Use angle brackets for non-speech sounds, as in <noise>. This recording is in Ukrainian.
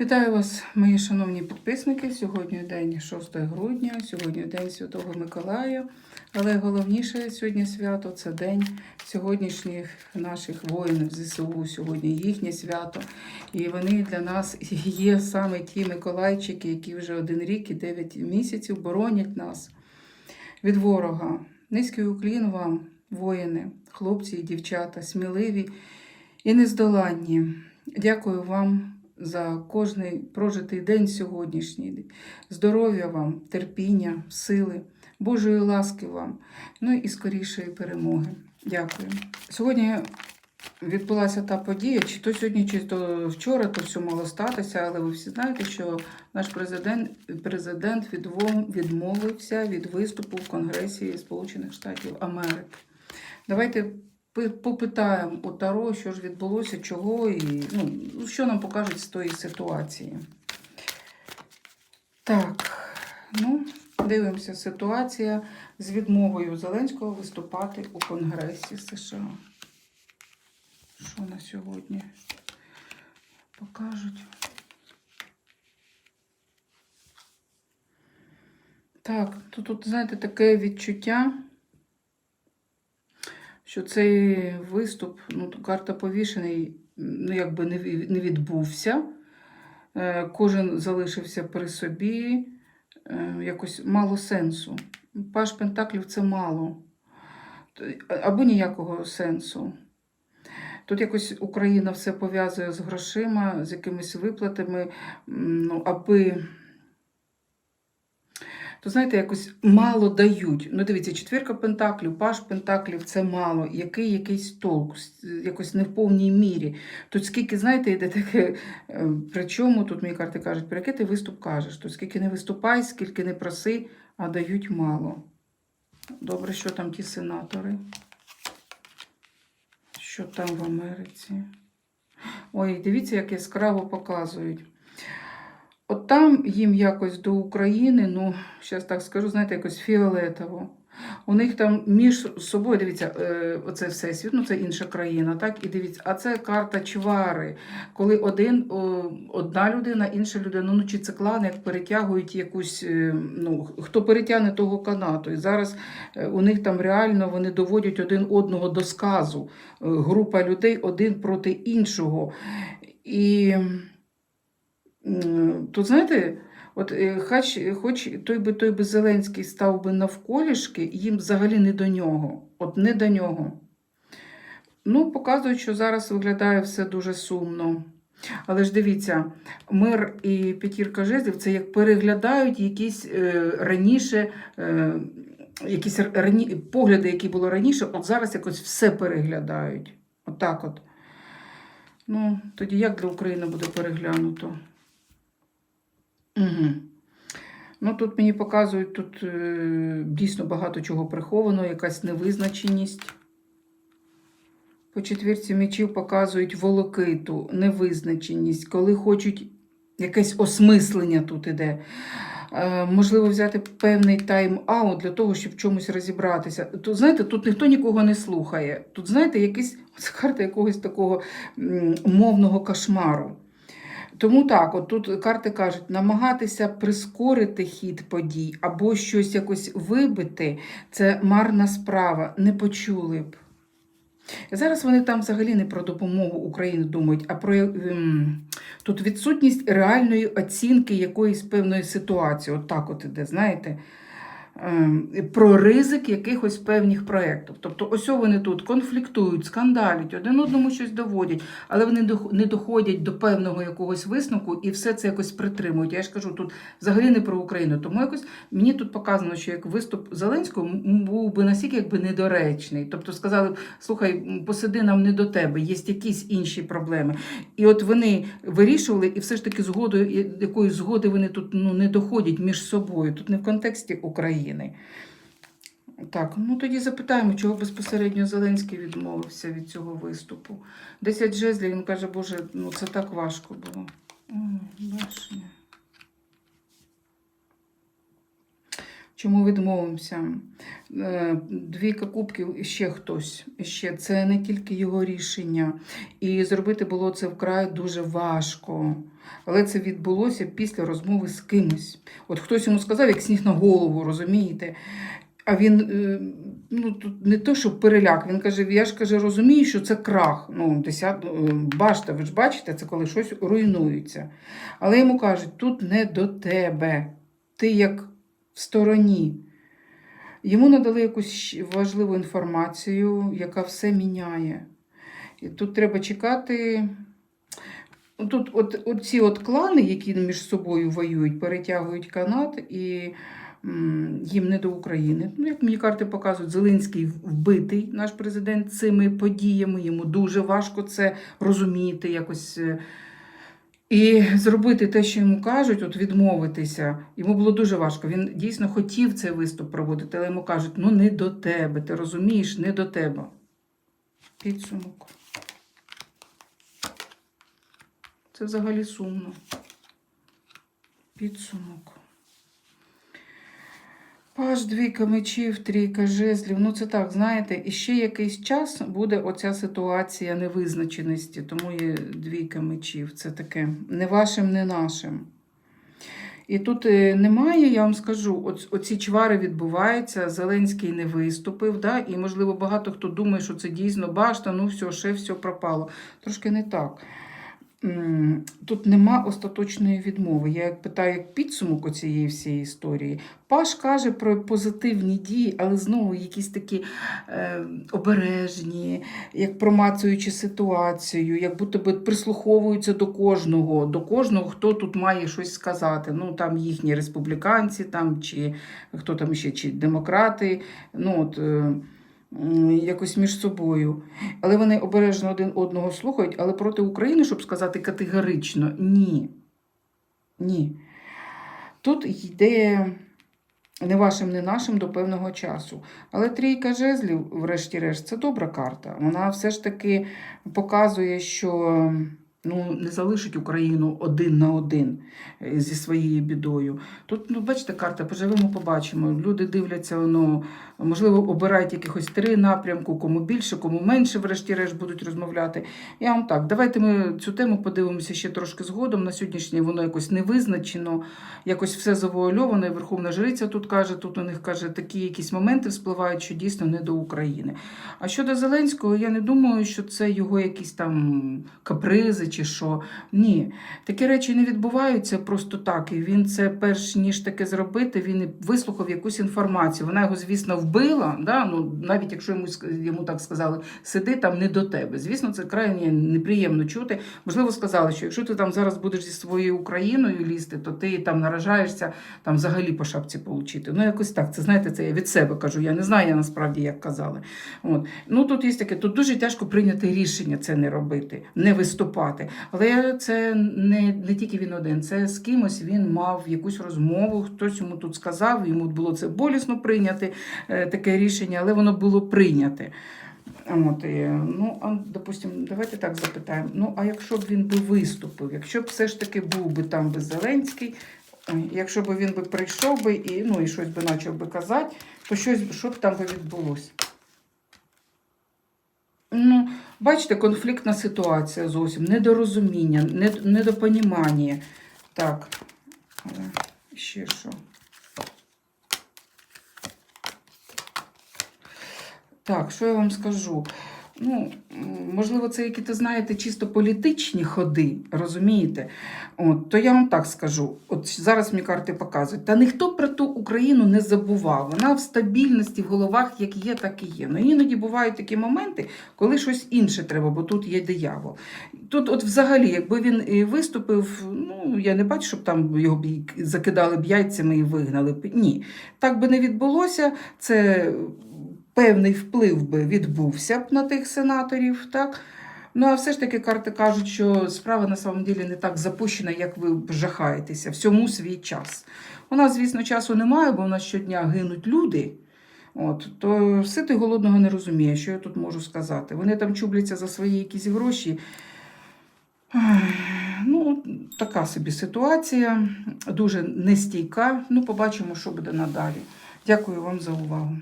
Вітаю вас, мої шановні підписники. Сьогодні день 6 грудня, сьогодні день Святого Миколая. Але головніше сьогодні свято це день сьогоднішніх наших воїнів ЗСУ. Сьогодні їхнє свято. І вони для нас <laughs> є саме ті Миколайчики, які вже один рік і 9 місяців боронять нас від ворога. Низький уклін вам, воїни, хлопці і дівчата, сміливі і нездоланні. Дякую вам за кожний прожитий день сьогоднішній. Здоров'я вам, терпіння, сили, Божої ласки вам, ну і скорішої перемоги. Дякую. Сьогодні відбулася та подія, чи то сьогодні, чи то вчора, то все мало статися, але ви всі знаєте, що наш президент, президент відмовився від виступу в Конгресі Сполучених Штатів Америки. Давайте попитаємо у Таро, що ж відбулося, чого і ну, що нам покажуть з тої ситуації. Так, ну, дивимося, ситуація з відмовою Зеленського виступати у Конгресі США. Що на сьогодні покажуть? Так, тут, тут знаєте, таке відчуття, що цей виступ, ну, карта повішений, ну, якби не, відбувся. Е, Кожен залишився при собі, е, якось мало сенсу. Паш Пентаклів це мало. Або ніякого сенсу. Тут якось Україна все пов'язує з грошима, з якимись виплатами, ну, аби. То знаєте, якось мало дають. Ну, дивіться, четвірка пентаклів, паш пентаклів це мало. Який якийсь толк, якось не в повній мірі. Тут скільки, знаєте, йде таке. е, Причому тут мені карти кажуть, про який ти виступ кажеш? Тут скільки не виступай, скільки не проси, а дають мало. Добре, що там ті сенатори? Що там в Америці? Ой, дивіться, як яскраво показують. От там їм якось до України, ну, зараз так скажу, знаєте, якось фіолетово. У них там між собою, дивіться, е, оце всесвіт, ну це інша країна, так? І дивіться, а це карта чвари, коли один, одна людина, інша людина, ну чи це клани, як перетягують якусь, е, ну, хто перетягне того канату. І зараз е, у них там реально вони доводять один одного до сказу. Група людей один проти іншого. І тут, знаєте, от е, хоч, хоч той би той би Зеленський став би навколішки, їм взагалі не до нього. От не до нього. Ну, показують, що зараз виглядає все дуже сумно. Але ж дивіться, мир і п'ятірка жезлів це як переглядають якісь е, раніше. Е, Якісь рані... погляди, які було раніше, от зараз якось все переглядають. Отак от. Ну, тоді як для України буде переглянуто? Угу. Ну, тут мені показують, тут е, дійсно багато чого приховано, якась невизначеність. По четвірці мечів показують волокиту, невизначеність, коли хочуть якесь осмислення тут іде. Е, можливо, взяти певний тайм-аут для того, щоб в чомусь розібратися. Тут, знаєте, тут ніхто нікого не слухає. Тут, знаєте, якийсь <laughs> це карта якогось такого мовного кошмару. Тому так, от тут карти кажуть, намагатися прискорити хід подій або щось якось вибити це марна справа, не почули б. Зараз вони там взагалі не про допомогу Україні думають, а про ем, тут відсутність реальної оцінки якоїсь певної ситуації. От так от іде, знаєте. Ем, Про ризик якихось певних проєктів. Тобто, ось вони тут конфліктують, скандалять, один одному щось доводять, але вони не доходять до певного якогось висновку і все це якось притримують. Я ж кажу, тут взагалі не про Україну. Тому якось мені тут показано, що як виступ Зеленського був би настільки якби недоречний. Тобто сказали, б, слухай, посиди нам не до тебе, є якісь інші проблеми. І от вони вирішували, і все ж таки згодою, якої згоди вони тут ну, не доходять між собою. Тут не в контексті України. Так, ну тоді запитаємо, чого безпосередньо Зеленський відмовився від цього виступу. Десять жезлів, він каже, Боже, ну це так важко було. Ой, башня. Чому відмовимося? Е, Двійка кубків і ще хтось. Ще це не тільки його рішення. І зробити було це вкрай дуже важко. Але це відбулося після розмови з кимось. От хтось йому сказав, як сніг на голову, розумієте? А він е, ну, тут не то, що переляк, він каже: я ж каже, розумію, що це крах. Ну, десят, е, башта, ви ж бачите, це коли щось руйнується. Але йому кажуть, тут не до тебе. Ти як в стороні. Йому надали якусь важливу інформацію, яка все міняє. І тут треба чекати. Тут от, от ці от клани, які між собою воюють, перетягують канат і м, їм не до України. Ну, як мені карти показують, Зеленський вбитий, наш президент, цими подіями. Йому дуже важко це розуміти, якось. І зробити те, що йому кажуть, от відмовитися, йому було дуже важко. Він дійсно хотів цей виступ проводити, але йому кажуть, ну не до тебе, ти розумієш, не до тебе. Підсумок. Це взагалі сумно. Підсумок. Паш, двійка мечів, трійка жезлів. Ну, це так, знаєте, і ще якийсь час буде оця ситуація невизначеності, тому є двійка мечів. Це таке не вашим, не нашим. І тут е, немає, я вам скажу, оці чвари відбуваються, Зеленський не виступив, да? і, можливо, багато хто думає, що це дійсно башта, ну все, ще все пропало. Трошки не так. Тут нема остаточної відмови. Я питаю як підсумок цієї всієї історії. Паш каже про позитивні дії, але знову якісь такі е, обережні, як промацуючи ситуацію, як будто би прислуховуються до кожного, до кожного, хто тут має щось сказати. Ну там їхні республіканці, там чи хто там ще, чи демократи. Ну от. Е, Якось між собою. Але вони обережно один одного слухають, але проти України, щоб сказати категорично, ні. Ні. Тут йде не вашим, не нашим до певного часу. Але трійка жезлів, врешті-решт, це добра карта. Вона все ж таки показує, що ну, не залишить Україну один на один е, зі своєю бідою. Тут, ну, бачите, карта, поживемо, побачимо. Люди дивляться, ну, можливо, обирають якихось три напрямку, кому більше, кому менше, врешті-решт, будуть розмовляти. Я вам так, давайте ми цю тему подивимося ще трошки згодом. На сьогоднішній воно якось не визначено, якось все завуальовано. І Верховна Жриця тут каже, тут у них каже, такі якісь моменти вспливають, що дійсно не до України. А щодо Зеленського, я не думаю, що це його якісь там капризи чи що. Ні, такі речі не відбуваються просто так. І він це перш ніж таке зробити, він вислухав якусь інформацію. Вона його, звісно, вбила. Да? Ну, навіть якщо йому, йому так сказали, сиди там не до тебе. Звісно, це крайне неприємно чути. Можливо, сказали, що якщо ти там зараз будеш зі своєю Україною лізти, то ти там наражаєшся там взагалі по шапці получити. Ну, якось так. Це знаєте, це я від себе кажу. Я не знаю, я насправді як казали. От. Ну тут є таке, тут дуже тяжко прийняти рішення це не робити, не виступати. Але це не, не тільки він один, це з кимось він мав якусь розмову, хтось йому тут сказав, йому було це болісно прийняти е, таке рішення, але воно було прийняте. От, ну, а, допустим, давайте так запитаємо. Ну, а якщо б він би виступив, якщо б все ж таки був би там би Зеленський, якщо б він би прийшов би і, ну, і щось би почав би казати, то щось, що б там би відбулося? Ну, бачите, конфліктна ситуація зовсім, недорозуміння, недопонімання. Так, але ще що? Так, що я вам скажу? Ну, можливо, це які-то, знаєте, чисто політичні ходи, розумієте? От, то я вам так скажу. От зараз мені карти показують. Та ніхто про ту Україну не забував. Вона в стабільності в головах як є, так і є. Ну іноді бувають такі моменти, коли щось інше треба, бо тут є диявол. Тут, от взагалі, якби він виступив, ну я не бачу, щоб там його закидали б яйцями і вигнали б. Ні, так би не відбулося. Це певний вплив би відбувся б на тих сенаторів, так? Ну, а все ж таки карти кажуть, що справа на самом деле не так запущена, як ви жахаєтеся. Всьому свій час. У нас, звісно, часу немає, бо у нас щодня гинуть люди. От, то ситий голодного не розуміє, що я тут можу сказати. Вони там чубляться за свої якісь гроші. Ну, така собі ситуація, дуже нестійка. Ну, побачимо, що буде надалі. Дякую вам за увагу.